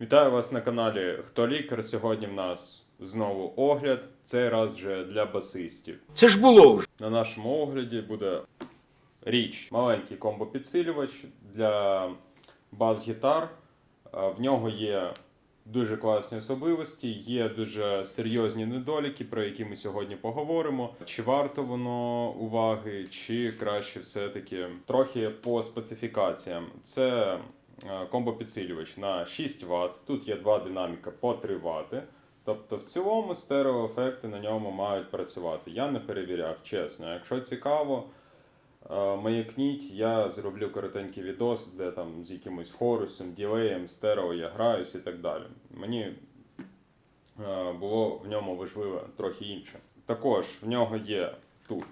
Вітаю вас на каналі Хто лікар. Сьогодні в нас знову огляд. Цей раз вже для басистів. Це ж було вже. На нашому огляді буде річ маленький комбо-підсилювач для бас-гітар. В нього є дуже класні особливості, є дуже серйозні недоліки, про які ми сьогодні поговоримо. Чи варто воно уваги, чи краще все-таки трохи по специфікаціям. Це комбо-підсилювач на 6 Вт. Тут є два динаміка по 3 Вт. Тобто, в цілому стереоефекти на ньому мають працювати. Я не перевіряв, чесно. Якщо цікаво, е, маякніть, я зроблю коротенький відос, де там з якимось хорусом, ділеєм, стерео я граюсь і так далі. Мені е, було в ньому важливо трохи інше. Також в нього є тут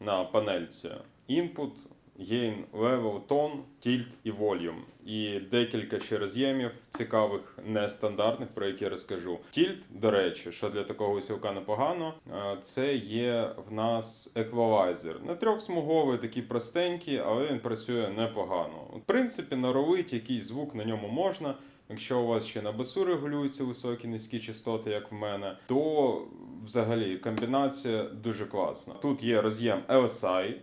на панельці input, gain, level, tone, tilt і volume. І декілька ще роз'ємів цікавих, нестандартних, про які розкажу. Tilt, до речі, що для такого усілка непогано, е, це є в нас еквалайзер. Не трьохсмуговий, такий простенький, але він працює непогано. В принципі, наролить якийсь звук на ньому можна. Якщо у вас ще на басу регулюються високі низькі частоти, як в мене, то взагалі комбінація дуже класна. Тут є роз'єм LSI,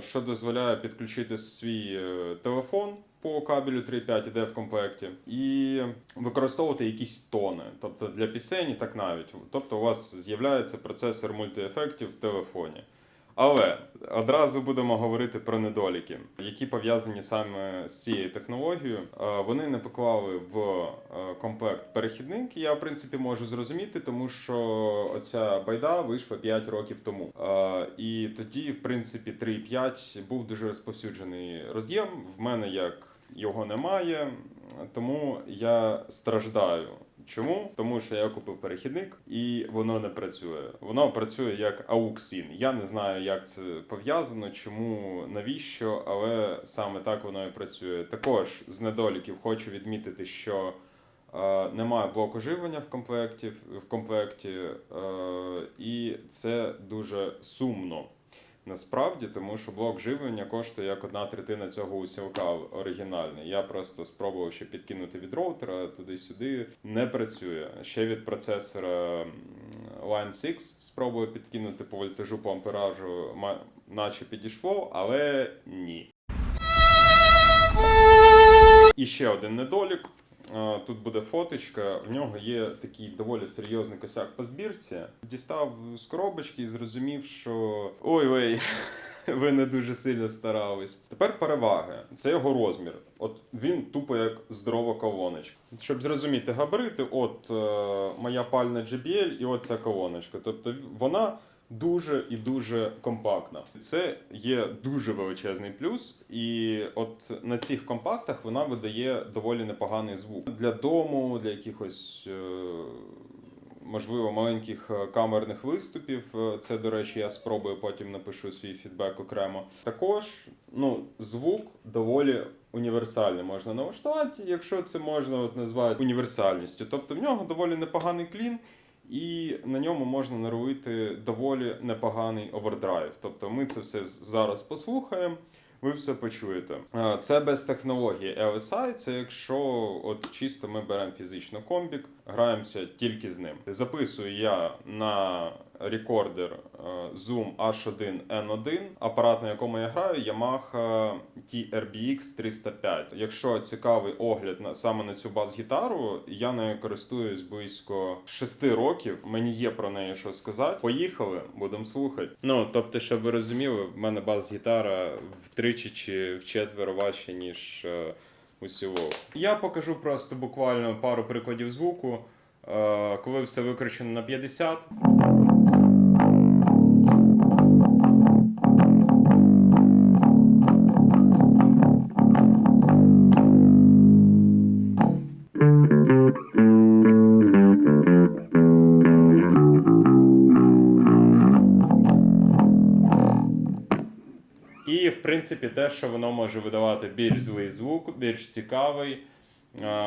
що дозволяє підключити свій е, телефон по кабелю 3.5 іде в комплекті, і використовувати якісь тони. Тобто для пісень і так навіть. Тобто у вас з'являється процесор мультиефектів в телефоні. Але одразу будемо говорити про недоліки, які пов'язані саме з цією технологією. Вони не поклали в е, комплект перехідник. Я в принципі можу зрозуміти, тому що оця байда вийшла 5 років тому. І тоді, в принципі, 3.5 був дуже розповсюджений роз'єм. В мене як його немає, тому я страждаю. Чому? Тому що я купив перехідник і воно не працює. Воно працює як AUX-IN. Я не знаю, як це пов'язано, чому, навіщо, але саме так воно і працює. Також з недоліків хочу відмітити, що е, немає блоку живлення в комплекті, в комплекті е, і це дуже сумно. Насправді, тому що блок живлення коштує як одна третина цього усілка оригінальний. Я просто спробував ще підкинути від роутера туди-сюди. Не працює. Ще від процесора Line 6 спробую підкинути по вольтажу, по амперажу, наче підійшло, але ні. І ще один недолік. Тут буде фоточка. В нього є такий доволі серйозний косяк по збірці. Дістав з коробочки і зрозумів, що ой вей, ви не дуже сильно старались. Тепер переваги. Це його розмір. От він тупо як здорова колоночка. Щоб зрозуміти габарити, от е, моя пальна JBL і от ця колоночка. Тобто вона дуже і дуже компактна. Це є дуже величезний плюс, і от на цих компактах вона видає доволі непоганий звук для дому, для якихось. е, Можливо, маленьких е, камерних виступів. Е, Це, до речі, я спробую потім напишу свій фідбек окремо. Також ну, звук доволі універсальний можна налаштувати, якщо це можна от назвати універсальністю. Тобто в нього доволі непоганий клін, і на ньому можна наробити доволі непоганий овердрайв. Тобто ми це все зараз послухаємо. Ви все почуєте. Е, Це без технології LSI, це якщо от чисто ми беремо фізично комбік, граємося тільки з ним. Записую я на рекордер е, Zoom H1N1, апарат, на якому я граю, Yamaha TRBX 305. Якщо цікавий огляд на саме на цю бас-гітару, я нею користуюсь близько 6 років. Мені є про неї що сказати. Поїхали, будемо слухати. Ну тобто, щоб ви розуміли, в мене бас-гітара втричі чи вчетверо важче, ніж е, усього. Я покажу просто буквально пару прикладів звуку. Е, Коли все викручено на 50, І, в принципі, те, що воно може видавати більш злий звук, більш цікавий.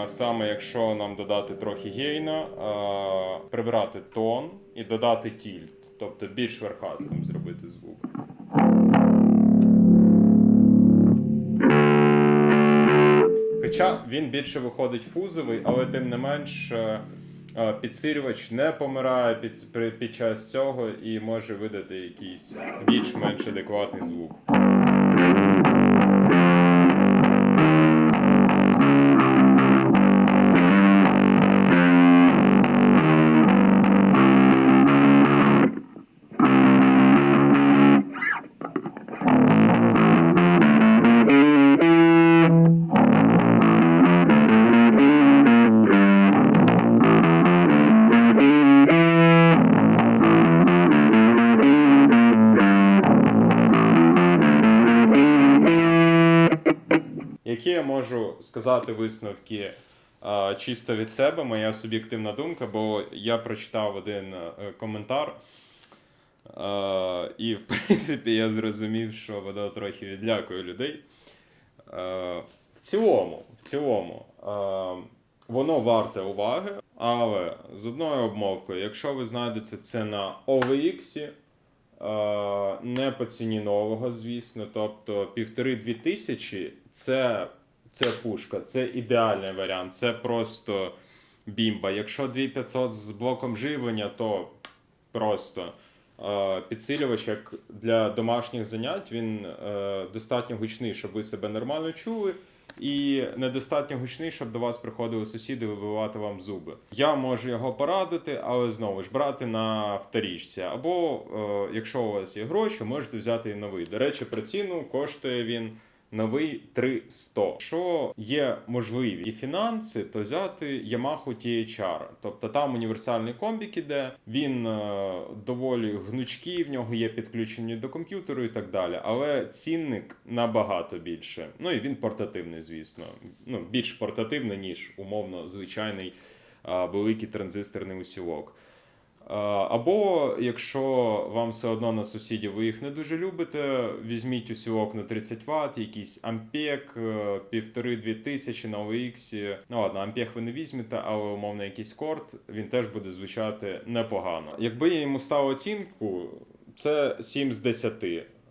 Саме якщо нам додати трохи гейна, а, прибрати тон і додати тільт, тобто більш верхастим зробити звук. Хоча він більше виходить фузовий, але тим не менш е, е, підсилювач не помирає під, під час цього і може видати якийсь більш-менш адекватний звук. Які я можу сказати висновки а, чисто від себе, моя суб'єктивна думка, бо я прочитав один е, коментар, а, і в принципі я зрозумів, що воно трохи відлякує людей. Е, в цілому, в цілому, е, воно варте уваги, але з одною обмовкою, якщо ви знайдете це на OVX, е, не по ціні нового, звісно, тобто півтори-дві тисячі це, це пушка, це ідеальний варіант, це просто бімба. Якщо 2500 з блоком живлення, то просто. Е, Підсилювач як для домашніх занять він е, достатньо гучний, щоб ви себе нормально чули, і недостатньо гучний, щоб до вас приходили сусіди вибивати вам зуби. Я можу його порадити, але знову ж брати на вторічці. Або е, якщо у вас є гроші, можете взяти і новий. До речі, про ціну коштує він. Новий 300. Якщо є можливі і фінанси, то взяти Yamaha THR. Тобто там універсальний комбік іде, він е, доволі гнучкий, в нього є підключені до комп'ютеру і так далі. Але цінник набагато більше. Ну і він портативний, звісно. Ну, більш портативний, ніж умовно звичайний е, великий транзисторний усілок. Або якщо вам все одно на сусідів ви їх не дуже любите, візьміть усі окна 30 Вт, якийсь ампек, е, півтори-дві тисячі на OX. Ну ладно, ампек ви не візьмете, але умовно якийсь корт, він теж буде звучати непогано. Якби я йому став оцінку, це 7 з 10.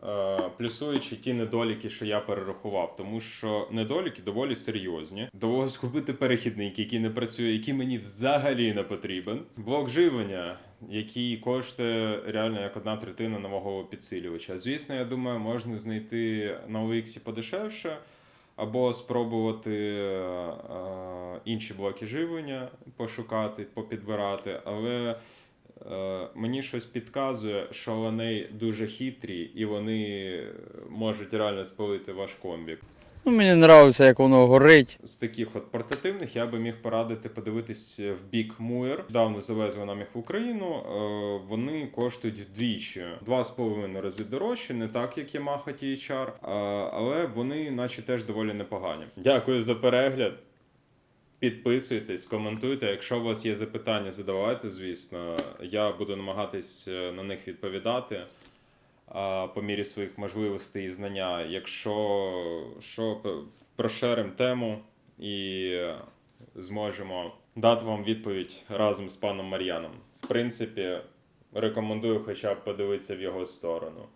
Е, Плюсуючи ті недоліки, що я перерахував, тому що недоліки доволі серйозні. Довелось купити перехідник, який не працює, який мені взагалі не потрібен. Блок живлення, який коштує реально як одна третина нового підсилювача. Звісно, я думаю, можна знайти на OX подешевше, або спробувати е, інші блоки живлення пошукати, попідбирати, але. Е, Мені щось підказує, що вони дуже хитрі і вони можуть реально спалити ваш комбік. Ну, мені подобається, як воно горить. З таких от портативних я би міг порадити подивитись в бік Муер. Давно завезли нам їх в Україну. Е, Вони коштують вдвічі, два з половиною рази дорожче, не так як Yamaha THR, але вони, наче, теж доволі непогані. Дякую за перегляд. Підписуйтесь, коментуйте. Якщо у вас є запитання, задавайте, звісно. Я буду намагатись е, на них відповідати по мірі своїх можливостей і знання. Якщо що, прошеримо тему і е, зможемо дати вам відповідь разом з паном Мар'яном. В принципі, рекомендую хоча б подивитися в його сторону.